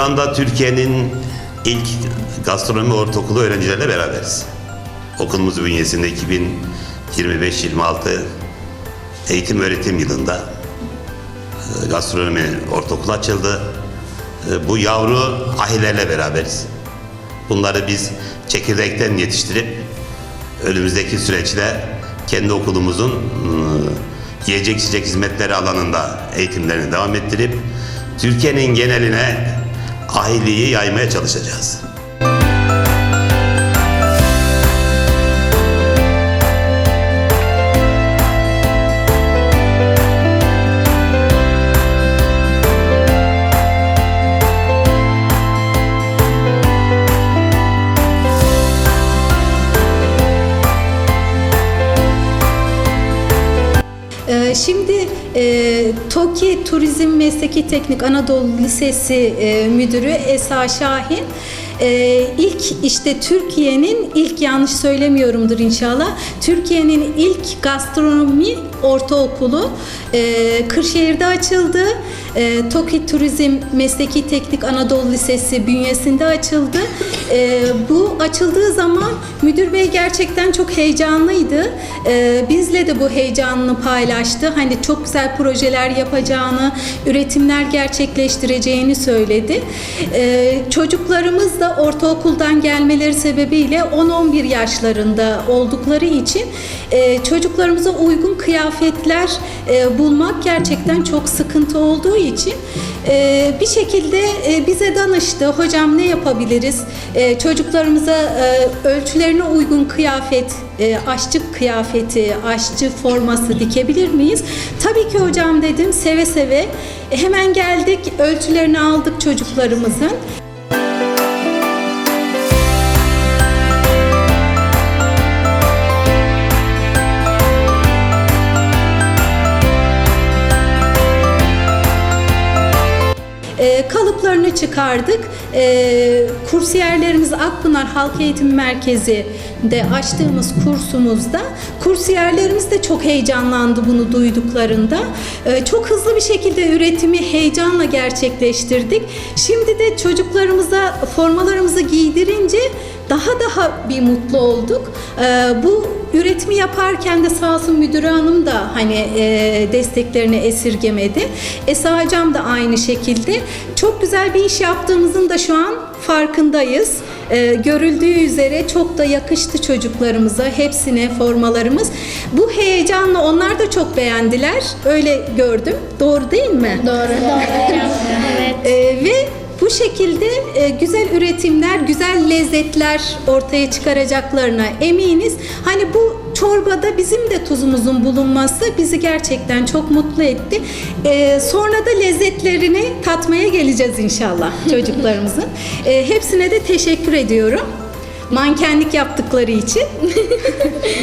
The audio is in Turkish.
anda Türkiye'nin ilk gastronomi ortaokulu öğrencilerle beraberiz. Okulumuz bünyesinde 2025-26 eğitim öğretim yılında e, gastronomi ortaokulu açıldı. E, Bu yavru ahilerle beraberiz. Bunları biz çekirdekten yetiştirip önümüzdeki süreçte kendi okulumuzun e, yiyecek içecek hizmetleri alanında eğitimlerini devam ettirip Türkiye'nin geneline ahiliği yaymaya çalışacağız. Ee, Şimdi e, TOKİ Turizm Mesleki Teknik Anadolu Lisesi e, Müdürü Esa Şahin e, ilk işte Türkiye'nin ilk yanlış söylemiyorumdur inşallah Türkiye'nin ilk gastronomi ortaokulu e, Kırşehir'de açıldı. E, TOKİ Turizm Mesleki Teknik Anadolu Lisesi bünyesinde açıldı. E, bu açıldığı zaman müdür bey gerçekten çok heyecanlıydı. E, bizle de bu heyecanını paylaştı. Hani çok güzel projeler yapacağını, üretimler gerçekleştireceğini söyledi. E, çocuklarımız da ortaokuldan gelmeleri sebebiyle 10-11 yaşlarında oldukları için e, çocuklarımıza uygun kıyafetler e, bulmak gerçekten çok sıkıntı olduğu için e, bir şekilde e, bize danıştı. Hocam ne yapabiliriz? E, çocuklarımıza e, ölçülerine uygun kıyafet, e, aşçı kıyafeti, aşçı forması dikebilir miyiz? Tabii ki hocam dedim seve seve. Hemen geldik, ölçülerini aldık çocuklarımızın. E, kalıplarını çıkardık. E, kursiyerlerimiz Akpınar Halk Eğitim Merkezi'de açtığımız kursumuzda kursiyerlerimiz de çok heyecanlandı bunu duyduklarında. E, çok hızlı bir şekilde üretimi heyecanla gerçekleştirdik. Şimdi de çocuklarımıza formalarımızı giydirince daha daha bir mutlu olduk. Ee, bu üretimi yaparken de sağ olsun müdür hanım da hani e, desteklerini esirgemedi. Esa hocam da aynı şekilde. Çok güzel bir iş yaptığımızın da şu an farkındayız. Ee, görüldüğü üzere çok da yakıştı çocuklarımıza, hepsine formalarımız. Bu heyecanla onlar da çok beğendiler. Öyle gördüm. Doğru değil mi? Doğru. Doğru. evet. Ee, ve bu şekilde e, güzel üretimler, güzel lezzetler ortaya çıkaracaklarına eminiz. Hani bu çorbada bizim de tuzumuzun bulunması bizi gerçekten çok mutlu etti. Ee, sonra da lezzetlerini tatmaya geleceğiz inşallah çocuklarımızın. Ee, hepsine de teşekkür ediyorum. Mankenlik yaptıkları için.